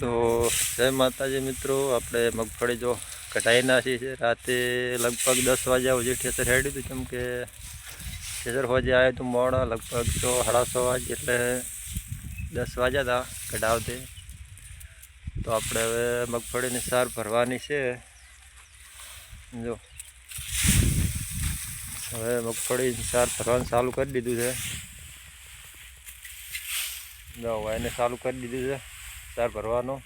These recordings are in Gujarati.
તો જય માતાજી મિત્રો, આપણે મગફળી જો કઢાઈ નાખી છે. રાતે લગભગ દસ વાગ્યા સુધી ઠેસર હેડ્યું હતું. કેમ કે ઠેસર હોજે આવ્યું હતું મોડા, લગભગ તો છ વાગે એટલે દસ વાગ્યા હતા કઢાવતે. તો આપણે હવે મગફળીની સાર ભરવાની છે. જો. હવે મગફળી સાર ભરવાનું ચાલુ કરી દીધું છે. જો એને ચાલુ કરી દીધું છે. સાર ભરવાનો.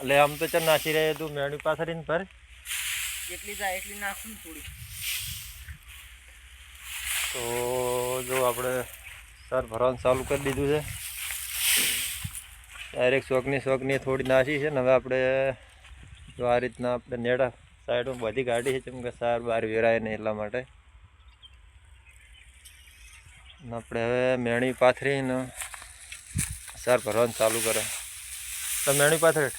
એટલે આમ તો ચાલ નાસી રહ્યા તું મેળવી પાછળ ને ભર. જેટલી જાય એટલી નાખું થોડી. તો જો આપણે સર ભરવાનું ચાલુ કરી દીધું છે. ડાયરેક્ટ શોખની શોખની થોડી નાસી છે ને હવે આપણે જો આ રીતના આપણે નેડા સાઈડમાં બધી ગાડી છે કેમ કે સાર બહાર વેરાય નહીં એટલા માટે. આપણે હવે મેણી પાથરીને સાર ભરવાનું ચાલુ કરે. તો મેણી પાથરે?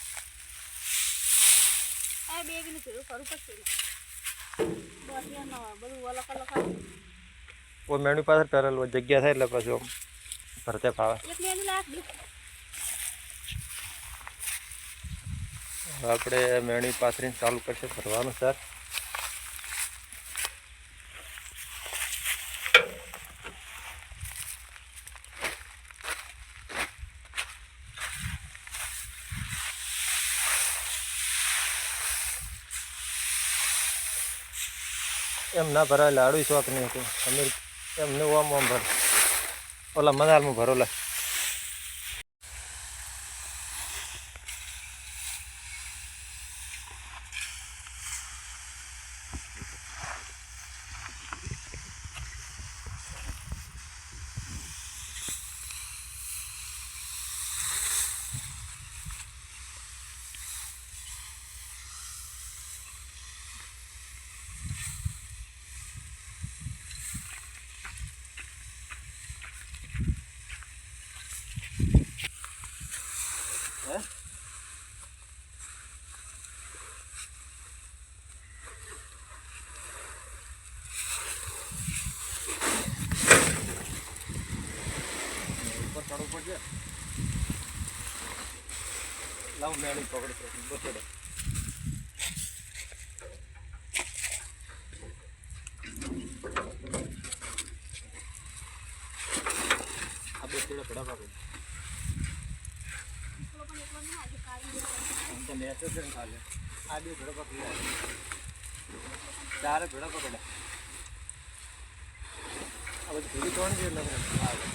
કોઈ મેણી પાથર કરેલું જગ્યા થાય એટલે પછી ભરતે ફાવે. આપણે મેણી પાથરીને ચાલુ કરશે ભરવાનું સર. એમ ના ભરાય લાડુ શોખ નહીં હતું. અમે એમને ઓમ ઓમ ભર. ઓલા મનાલમાં ભરોલા. લાવ મેળી પકડી બસડો. આ બે ચીડા પડા. ખાલી આ બે ભેડા પકડી ચારે ભેડા પકડ્યા આ બધી કોણ છે નથી આવે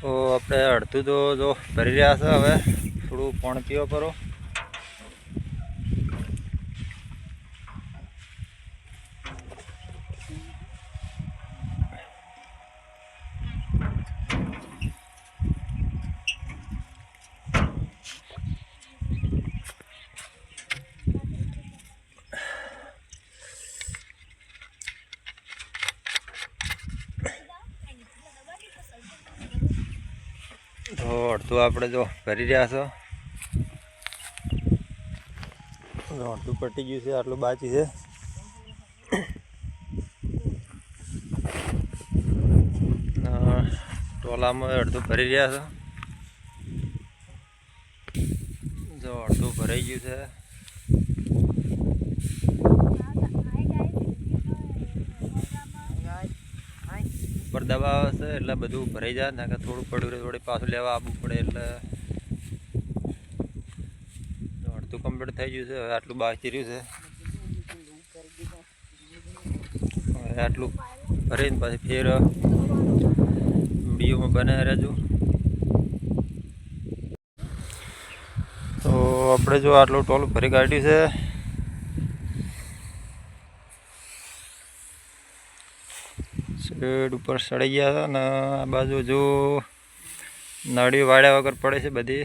તો અડધું તો જો ભરી રહ્યા છે હવે. થોડું પાણી પીવો કરો તો અડધું આપણે જો ભરી રહ્યા છો. અડધું પટી ગયું છે, આટલું બાકી છે. ટોલામાં અડધું ભરી રહ્યા છો. જો અડધું ભરાઈ ગયું છે. ઉપર દવા આવશે એટલે બધું ભરાઈ જાય ને થોડું પડ્યું થોડી પાછું લેવા આવવું પડે એટલે અડધું કમ્પ્લીટ થઈ ગયું છે, હવે આટલું બાકી રહ્યું છે. હવે આટલું ભરીને પછી ફેર વિડીયોમાં બનાવી રહેજો. તો આપણે જો આટલું ટોલું ભરી કાઢ્યું છે. શેડ ઉપર સડી ગયા હતા અને આ બાજુ જો નળી વાળ્યા વગર પડે છે બધી.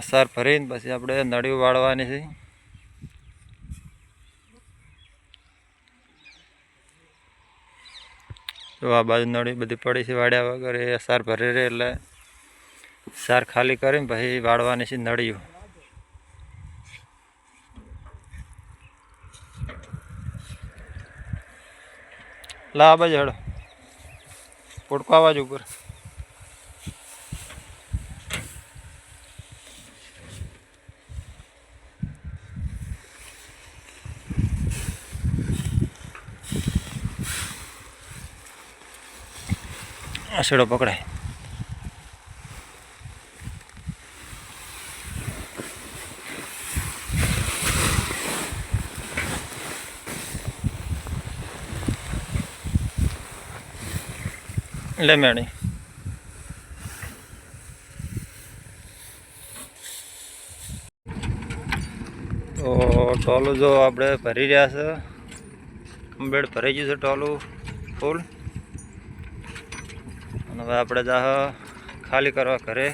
અસાર ભરીને પછી આપણે નળી વાળવાની છે. તો આ બાજુ નળી બધી પડી છે વાળ્યા વગર, એ અસાર ભરી રહે એટલે સાર ખાલી કરીને પછી વાળવાની છે નળીઓ. લા બાજુ પોટકો આવાજ ઉપર. આસડો પકડાય. લે મેડી તો ટોલું જો આપણે ભરી રહ્યા છે. કમ્પ્લેટ ભરાઈ ગયું છે ટોલું ફૂલ. અને હવે આપણે જા ખાલી કરવા ઘરે.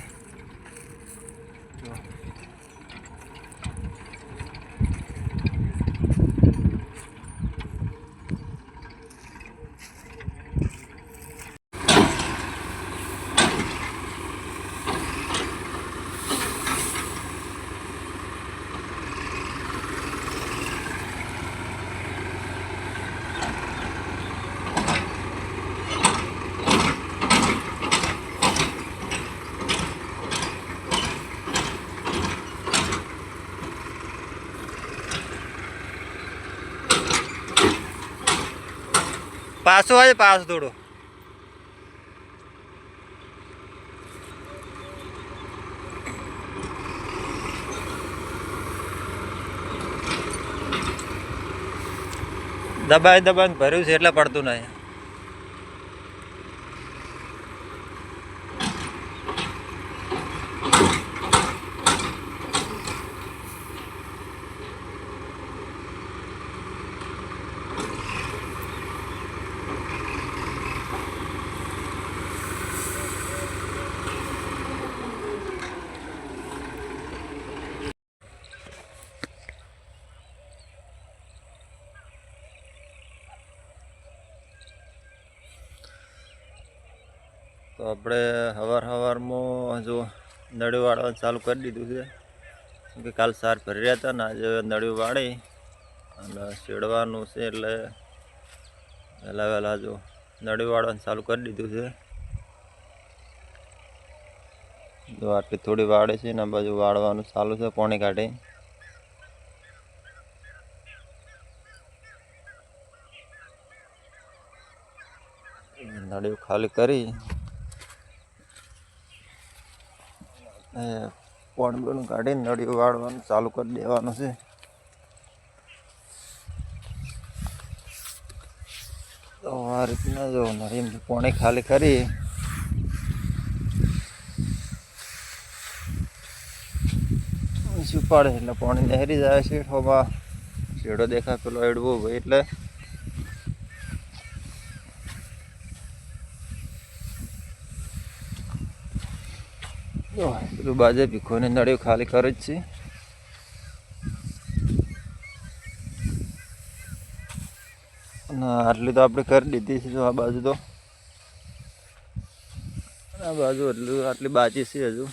પાછો આવે પાછો થોડો. દબાઈ દબાઈને ભર્યું છે એટલે પડતું નહીં. તો આપણે સવાર હવારમાં જો નળી વાળવાનું ચાલુ કરી દીધું છે. કે કાલ સાર ભરી રહ્યા હતા ને આજે નળિયું વાળી અને શેડવાનું છે એટલે વહેલા વહેલા જો નળી વાળવાનું ચાલુ કરી દીધું છે. જો આટલી થોડી વાળે છે ને બાજુ વાળવાનું ચાલુ છે પોણી કાઢી. નળિયું ખાલી કરી એ પાણી બેનું કાઢીને નળી વાળવાનું ચાલુ કરી દેવાનું છે. તો આ રીતના જો નળી પોણી ખાલી કરી. શું પાડે એટલે પાણી નહેરી જાય છે. ઠોમાં શેડો દેખાય પેલો એડવો ભાઈ એટલે. પેલું બાજે ભીખોની નળીઓ ખાલી કરે જ છે. ના આટલી તો આપણે કરી દીધી છે જો આ બાજુ તો. આ બાજુ એટલું આટલી બાજી છે હજુ.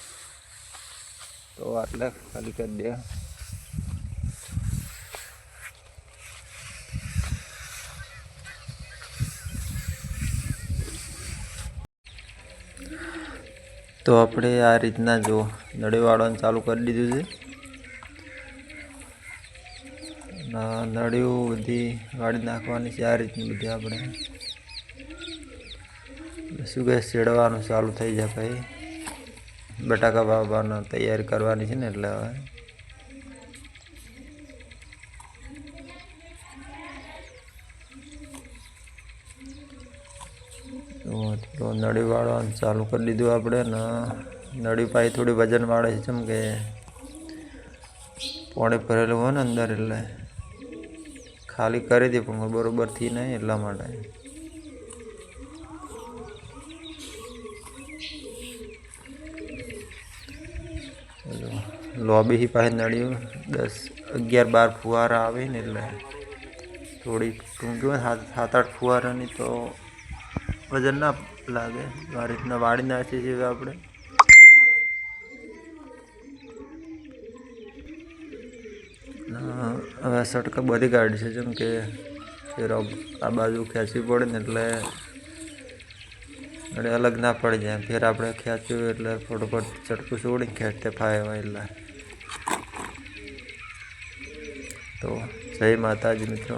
તો આટલે ખાલી કરી દે. તો આપણે આ રીતના જો નળીવાળવાનું ચાલુ કરી દીધું છે. નળીઓ બધી વાળી નાખવાની છે, આ રીતની બધી આપણે. શું કહે ચેડવાનું ચાલુ થઈ જાય ભાઈ. બટાકા બાબાનો તૈયારી કરવાની છે ને એટલે હવે. તો તો નળી ચાલુ કરી દીધું આપણે ને નળી પાઈ થોડી વજન વાળે છે, જેમ કે પોણે ભરેલું હોય ને અંદર એટલે ખાલી કરી દે, પણ બરોબરથી નહીં એટલા માટે. લોબી પાસે નળ્યું દસ અગિયાર બાર ફુવારા આવે ને એટલે થોડી ટૂંકી સાત, આઠ ફુવારાની તો વજન ના લાગે. આ રીતના વાળી નાખીએ છીએ આપણે. હવે સટકા બધી કાઢી છે, જેમ કે આ બાજુ ખેંચવી પડે ને એટલે એટલે અલગ ના પડી જાય. ફેર આપણે ખેંચ્યું એટલે ફટોફટ ચટકું છોડીને ખેંચતે ફાય એટલે. તો જય માતાજી મિત્રો.